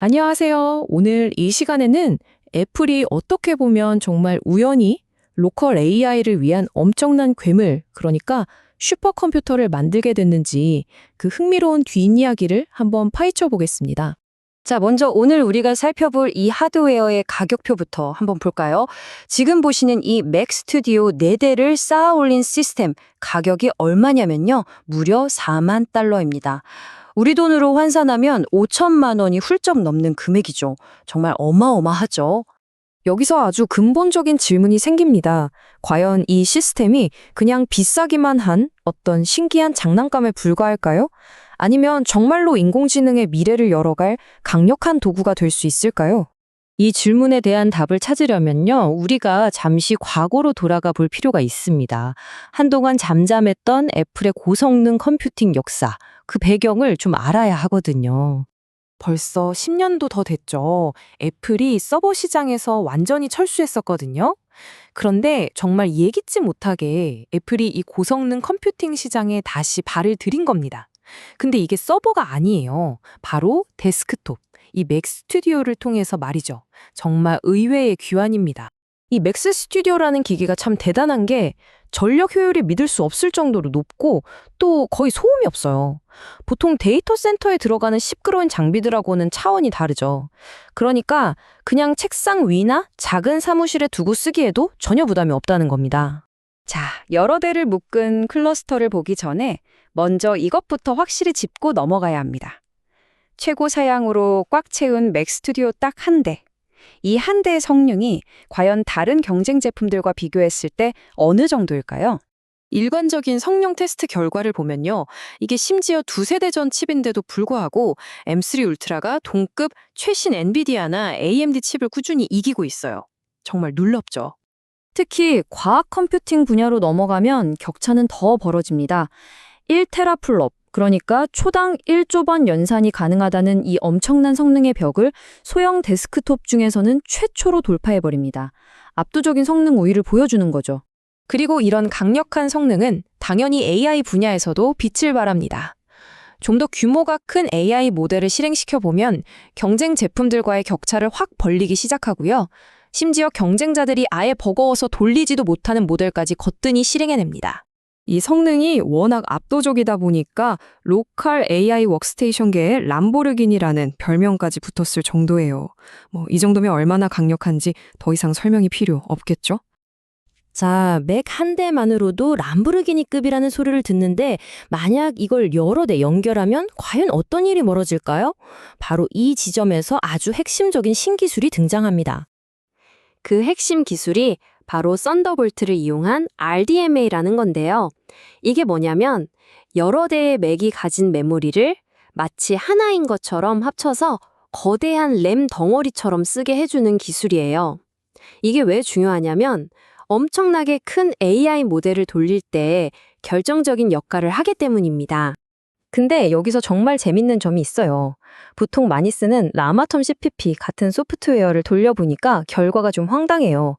안녕하세요. 오늘 이 시간에는 애플이 어떻게 보면 정말 우연히 로컬 AI를 위한 엄청난 괴물, 그러니까 슈퍼컴퓨터를 만들게 됐는지 그 흥미로운 뒷이야기를 한번 파헤쳐 보겠습니다. 자, 먼저 오늘 우리가 살펴볼 이 하드웨어의 가격표부터 한번 볼까요? 지금 보시는 이 맥 스튜디오 4대를 쌓아 올린 시스템 가격이 얼마냐면요. 무려 4만 달러입니다. 우리 돈으로 환산하면 5천만 원이 훌쩍 넘는 금액이죠. 정말 어마어마하죠. 여기서 아주 근본적인 질문이 생깁니다. 과연 이 시스템이 그냥 비싸기만 한 어떤 신기한 장난감에 불과할까요? 아니면 정말로 인공지능의 미래를 열어갈 강력한 도구가 될 수 있을까요? 이 질문에 대한 답을 찾으려면요, 우리가 잠시 과거로 돌아가 볼 필요가 있습니다. 한동안 잠잠했던 애플의 고성능 컴퓨팅 역사, 그 배경을 좀 알아야 하거든요. 벌써 10년도 더 됐죠. 애플이 서버 시장에서 완전히 철수했었거든요. 그런데 정말 예기치 못하게 애플이 이 고성능 컴퓨팅 시장에 다시 발을 들인 겁니다. 근데 이게 서버가 아니에요. 바로 데스크톱, 이 맥 스튜디오를 통해서 말이죠. 정말 의외의 귀환입니다. 이 맥스 스튜디오라는 기기가 참 대단한 게 전력 효율이 믿을 수 없을 정도로 높고 또 거의 소음이 없어요. 보통 데이터 센터에 들어가는 시끄러운 장비들하고는 차원이 다르죠. 그러니까 그냥 책상 위나 작은 사무실에 두고 쓰기에도 전혀 부담이 없다는 겁니다. 자, 여러 대를 묶은 클러스터를 보기 전에 먼저 이것부터 확실히 짚고 넘어가야 합니다. 최고 사양으로 꽉 채운 맥 스튜디오 딱 한 대. 이 한 대의 성능이 과연 다른 경쟁 제품들과 비교했을 때 어느 정도일까요? 일관적인 성능 테스트 결과를 보면요. 이게 심지어 두 세 대 전 칩인데도 불구하고 M3 울트라가 동급 최신 엔비디아나 AMD 칩을 꾸준히 이기고 있어요. 정말 놀랍죠. 특히 과학 컴퓨팅 분야로 넘어가면 격차는 더 벌어집니다. 1테라플롭, 그러니까 초당 1조 번 연산이 가능하다는 이 엄청난 성능의 벽을 소형 데스크톱 중에서는 최초로 돌파해버립니다. 압도적인 성능 우위를 보여주는 거죠. 그리고 이런 강력한 성능은 당연히 AI 분야에서도 빛을 발합니다. 좀 더 규모가 큰 AI 모델을 실행시켜 보면 경쟁 제품들과의 격차를 확 벌리기 시작하고요. 심지어 경쟁자들이 아예 버거워서 돌리지도 못하는 모델까지 거뜬히 실행해냅니다. 이 성능이 워낙 압도적이다 보니까 로컬 AI 워크스테이션계의 람보르기니라는 별명까지 붙었을 정도예요. 뭐 이 정도면 얼마나 강력한지 더 이상 설명이 필요 없겠죠? 자, 맥 한 대만으로도 람보르기니급이라는 소리를 듣는데 만약 이걸 여러 대 연결하면 과연 어떤 일이 벌어질까요? 바로 이 지점에서 아주 핵심적인 신기술이 등장합니다. 그 핵심 기술이 바로 썬더볼트를 이용한 RDMA라는 건데요. 이게 뭐냐면 여러 대의 맥이 가진 메모리를 마치 하나인 것처럼 합쳐서 거대한 램 덩어리처럼 쓰게 해주는 기술이에요. 이게 왜 중요하냐면 엄청나게 큰 AI 모델을 돌릴 때 결정적인 역할을 하기 때문입니다. 근데 여기서 정말 재밌는 점이 있어요. 보통 많이 쓰는 라마텀 CPP 같은 소프트웨어를 돌려보니까 결과가 좀 황당해요.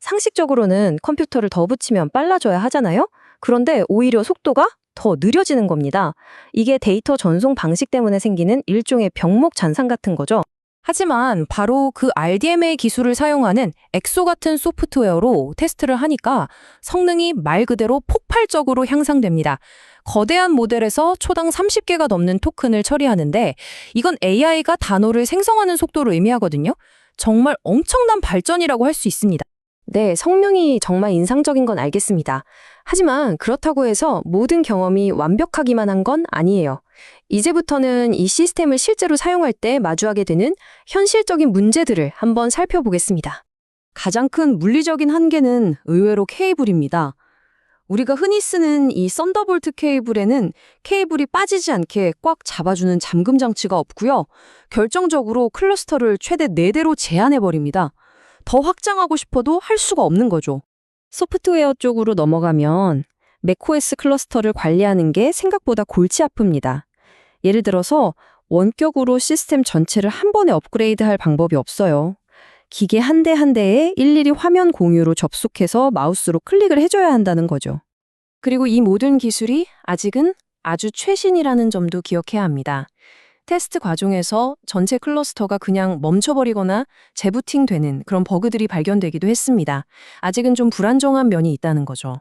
상식적으로는 컴퓨터를 더 붙이면 빨라져야 하잖아요? 그런데 오히려 속도가 더 느려지는 겁니다. 이게 데이터 전송 방식 때문에 생기는 일종의 병목 잔상 같은 거죠. 하지만 바로 그 RDMA 기술을 사용하는 엑소 같은 소프트웨어로 테스트를 하니까 성능이 말 그대로 폭발적으로 향상됩니다. 거대한 모델에서 초당 30개가 넘는 토큰을 처리하는데 이건 AI가 단어를 생성하는 속도를 의미하거든요. 정말 엄청난 발전이라고 할 수 있습니다. 네, 성능이 정말 인상적인 건 알겠습니다. 하지만 그렇다고 해서 모든 경험이 완벽하기만 한 건 아니에요. 이제부터는 이 시스템을 실제로 사용할 때 마주하게 되는 현실적인 문제들을 한번 살펴보겠습니다. 가장 큰 물리적인 한계는 의외로 케이블입니다. 우리가 흔히 쓰는 이 썬더볼트 케이블에는 케이블이 빠지지 않게 꽉 잡아주는 잠금 장치가 없고요. 결정적으로 클러스터를 최대 4대로 제한해버립니다. 더 확장하고 싶어도 할 수가 없는 거죠. 소프트웨어 쪽으로 넘어가면 macOS 클러스터를 관리하는 게 생각보다 골치 아픕니다. 예를 들어서 원격으로 시스템 전체를 한 번에 업그레이드할 방법이 없어요. 기계 한 대 한 대에 일일이 화면 공유로 접속해서 마우스로 클릭을 해줘야 한다는 거죠. 그리고 이 모든 기술이 아직은 아주 최신이라는 점도 기억해야 합니다. 테스트 과정에서 전체 클러스터가 그냥 멈춰버리거나 재부팅 되는 그런 버그들이 발견되기도 했습니다. 아직은 좀 불안정한 면이 있다는 거죠.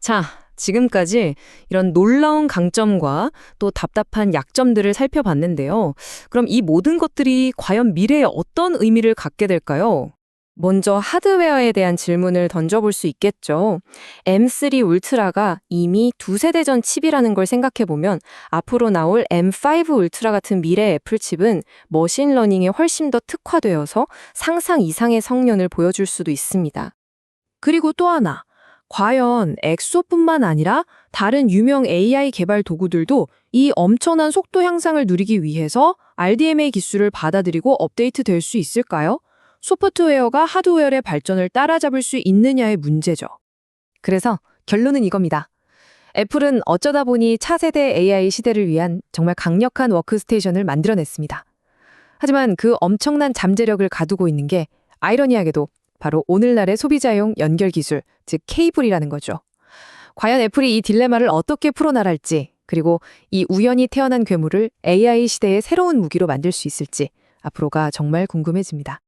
자, 지금까지 이런 놀라운 강점과 또 답답한 약점들을 살펴봤는데요. 그럼 이 모든 것들이 과연 미래에 어떤 의미를 갖게 될까요? 먼저 하드웨어에 대한 질문을 던져볼 수 있겠죠. M3 울트라가 이미 두 세대 전 칩이라는 걸 생각해보면 앞으로 나올 M5 울트라 같은 미래 애플 칩은 머신러닝에 훨씬 더 특화되어서 상상 이상의 성능을 보여줄 수도 있습니다. 그리고 또 하나. 과연 엑소뿐만 아니라 다른 유명 AI 개발 도구들도 이 엄청난 속도 향상을 누리기 위해서 RDMA 기술을 받아들이고 업데이트 될 수 있을까요? 소프트웨어가 하드웨어의 발전을 따라잡을 수 있느냐의 문제죠. 그래서 결론은 이겁니다. 애플은 어쩌다 보니 차세대 AI 시대를 위한 정말 강력한 워크스테이션을 만들어냈습니다. 하지만 그 엄청난 잠재력을 가두고 있는 게 아이러니하게도 바로 오늘날의 소비자용 연결 기술, 즉 케이블이라는 거죠. 과연 애플이 이 딜레마를 어떻게 풀어나갈지, 그리고 이 우연히 태어난 괴물을 AI 시대의 새로운 무기로 만들 수 있을지 앞으로가 정말 궁금해집니다.